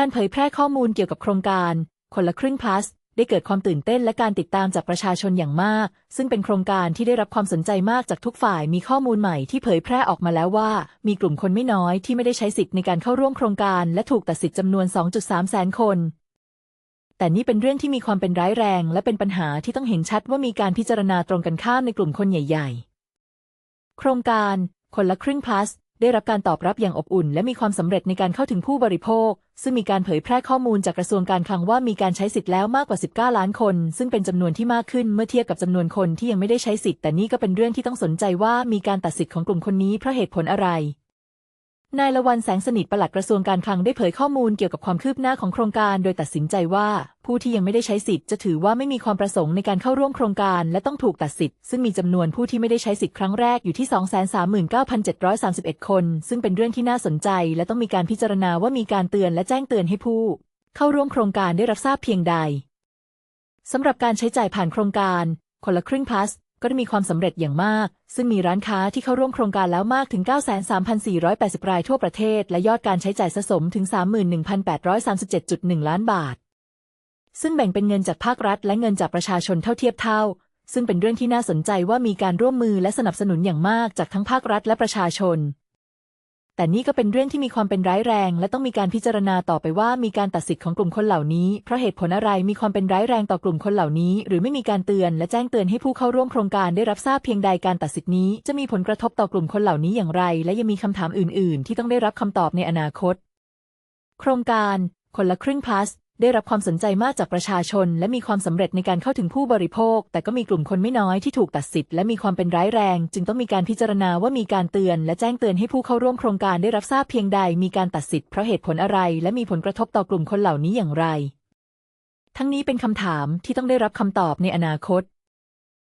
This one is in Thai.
การเผยแพร่ข้อมูลเกี่ยวกับโครงการ คนละครึ่ง plus ได้เกิดความตื่นเต้นและการติดตามจากประชาชนอย่างมาก ซึ่งเป็นโครงการที่ได้รับความสนใจมากจากทุกฝ่าย มีข้อมูลใหม่ที่เผยแพร่ออกมาแล้วว่า มีกลุ่มคนไม่น้อยที่ไม่ได้ใช้สิทธิ์ในการเข้าร่วมโครงการ และถูกตัดสิทธิ์จำนวน 2.3 แสนคน แต่นี่เป็นเรื่องที่มีความเป็นร้ายแรง และเป็นปัญหาที่ต้องเห็นชัดว่ามีการพิจารณาตรงกันข้ามในกลุ่มคนใหญ่ ๆ โครงการ คนละครึ่ง plus ได้รับการตอบรับอย่างอบอุ่น และมีความสำเร็จในการเข้าถึงผู้บริโภค ซึ่งมีการเผยแพร่ข้อมูลจากกระทรวงการคลังว่ามีการใช้สิทธิ์แล้วมากกว่า 19 ล้านคน ซึ่งเป็นจำนวนที่มากขึ้นเมื่อเทียบกับจำนวนคนที่ยังไม่ได้ใช้สิทธิ์แต่นี่ก็เป็นเรื่องที่ต้องสนใจว่ามีการตัดสิทธิ์ของกลุ่มคนนี้เพราะเหตุผลอะไร นายละวันแสงสนิทปลัดกระทรวงการคลังได้เผยข้อมูลเกี่ยวกับความคืบหน้าของโครงการ โดยตัดสินใจว่า ผู้ที่ยังไม่ได้ใช้สิทธิ์จะถือว่าไม่มีความประสงค์ในการเข้าร่วมโครงการ และต้องถูกตัดสิทธิ์ซึ่งมีจำนวนผู้ที่ไม่ได้ใช้สิทธิ์ครั้งแรกอยู่ที่ 239,731 คน ซึ่งเป็นเรื่องที่น่าสนใจ และต้องมีการพิจารณาว่ามีการเตือนและแจ้งเตือนให้ผู้ เข้าร่วมโครงการได้รับทราบเพียงใดสำหรับการใช้จ่ายผ่านโครงการคนละครึ่ง plus ก็ได้มีความสำเร็จอย่างมาก ซึ่งมีร้านค้าที่เข้าร่วมโครงการแล้วมากถึง 93,480 รายทั่วประเทศ และยอดการใช้จ่ายสะสมถึง 31,837.1 ล้านบาท ซึ่งแบ่งเป็นเงินจากภาครัฐ และเงินจากประชาชนเท่าเทียบเท่า ซึ่งเป็นเรื่องที่น่าสนใจว่ามีการร่วมมือและสนับสนุนอย่างมากจากทั้งภาครัฐและประชาชน แต่นี่ก็เป็นเรื่องที่มีความเป็นร้ายแรง และต้องมีการพิจารณาต่อไปว่ามีการตัดสิทธิ์ของกลุ่มคนเหล่านี้ เพราะเหตุผลอะไรมีความเป็นร้ายแรงต่อกลุ่มคนเหล่านี้ หรือไม่มีการเตือนและแจ้งเตือนให้ผู้เข้าร่วมโครงการได้รับทราบเพียงใดการตัดสิทธิ์นี้ จะมีผลกระทบต่อกลุ่มคนเหล่านี้อย่างไร และยังมีคำถามอื่น ๆ ที่ต้องได้รับคำตอบในอนาคต โครงการ คนละครึ่งพาส ได้รับความสนใจมากจากประชาชน และมีความสำเร็จในการเข้าถึงผู้บริโภค แต่ก็มีกลุ่มคนไม่น้อยที่ถูกตัดสิทธิ์และมีความเป็นร้ายแรง จึงต้องมีการพิจารณาว่ามีการเตือน และแจ้งเตือนให้ผู้เข้าร่วมโครงการได้รับทราบเพียงใด มีการตัดสิทธิ์เพราะเหตุผลอะไร และมีผลกระทบต่อกลุ่มคนเหล่านี้อย่างไร ทั้งนี้เป็นคำถามที่ต้องได้รับคำตอบในอนาคต